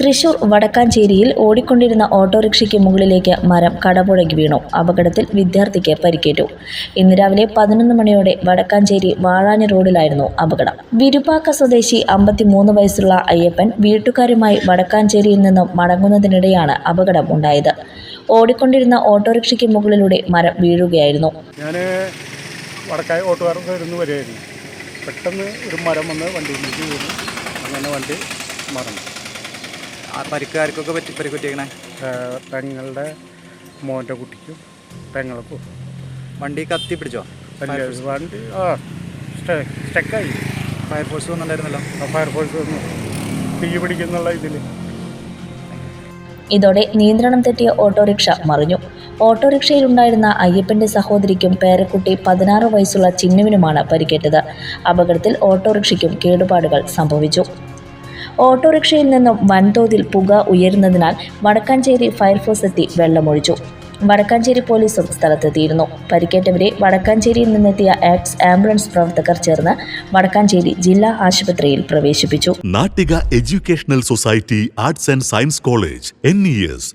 തൃശൂർ വടക്കാഞ്ചേരിയിൽ ഓടിക്കൊണ്ടിരുന്ന ഓട്ടോറിക്ഷയ്ക്ക് മുകളിലേക്ക് മരം കടപുഴകി വീണു. അപകടത്തിൽ വിദ്യാർത്ഥിക്ക് പരിക്കേറ്റു. ഇന്ന് രാവിലെ പതിനൊന്ന് മണിയോടെ വടക്കാഞ്ചേരി വാഴാനി റോഡിലായിരുന്നു അപകടം. വിരുപ്പാക്ക സ്വദേശി അമ്പത്തിമൂന്ന് വയസ്സുള്ള അയ്യപ്പൻ വീട്ടുകാരുമായി വടക്കാഞ്ചേരിയിൽ നിന്നും മടങ്ങുന്നതിനിടെയാണ് അപകടം ഉണ്ടായത്. ഓടിക്കൊണ്ടിരുന്ന ഓട്ടോറിക്ഷയ്ക്ക് മുകളിലൂടെ മരം വീഴുകയായിരുന്നു. ഞാൻ പെട്ടെന്ന് ഒരു മരം വന്ന് വണ്ടിയിലേക്ക് വീണു. അങ്ങനെ വണ്ടി മറന്നു. പരിക്കാർക്കൊക്കെ പറ്റി പരിക്കുറ്റിയേക്കണേ ഏഹ് പെങ്ങളുടെ മോന്റെ കുട്ടിക്കും പെങ്ങൾക്കും വണ്ടി കത്തി പിടിച്ചോ? വണ്ടി ആ സ്റ്റെ- സ്റ്റക്കായി. ഫയർഫോഴ്സ് വന്നിട്ടുണ്ടായിരുന്നല്ലോ. ആ ഫയർഫോഴ്സ് വന്നു. തീ പിടിക്കുന്നുള്ള ഇതിൽ ഇതോടെ നിയന്ത്രണം തെറ്റിയ ഓട്ടോറിക്ഷ മറിഞ്ഞു. ഓട്ടോറിക്ഷയിലുണ്ടായിരുന്ന അയ്യപ്പന്റെ സഹോദരിക്കും പേരക്കുട്ടി പതിനാറ് വയസ്സുള്ള ചിന്നുവിനുമാണ് പരിക്കേറ്റത്. അപകടത്തിൽ ഓട്ടോറിക്ഷയ്ക്കും കേടുപാടുകൾ സംഭവിച്ചു. ഓട്ടോറിക്ഷയിൽ നിന്നും വൻതോതിൽ പുക ഉയരുന്നതിനാൽ വടക്കാഞ്ചേരി ഫയർഫോഴ്സ് എത്തി വെള്ളമൊഴിച്ചു. വടക്കാഞ്ചേരി പോലീസും സ്ഥലത്തെത്തിയിരുന്നു. പരിക്കേറ്റവരെ വടക്കാഞ്ചേരിയിൽ നിന്നെത്തിയ ആക്സ് ആംബുലൻസ് പ്രവർത്തകർ ചേർന്ന് വടക്കാഞ്ചേരി ജില്ലാ ആശുപത്രിയിൽ പ്രവേശിപ്പിച്ചു. Nattika educational society arts and science college N E S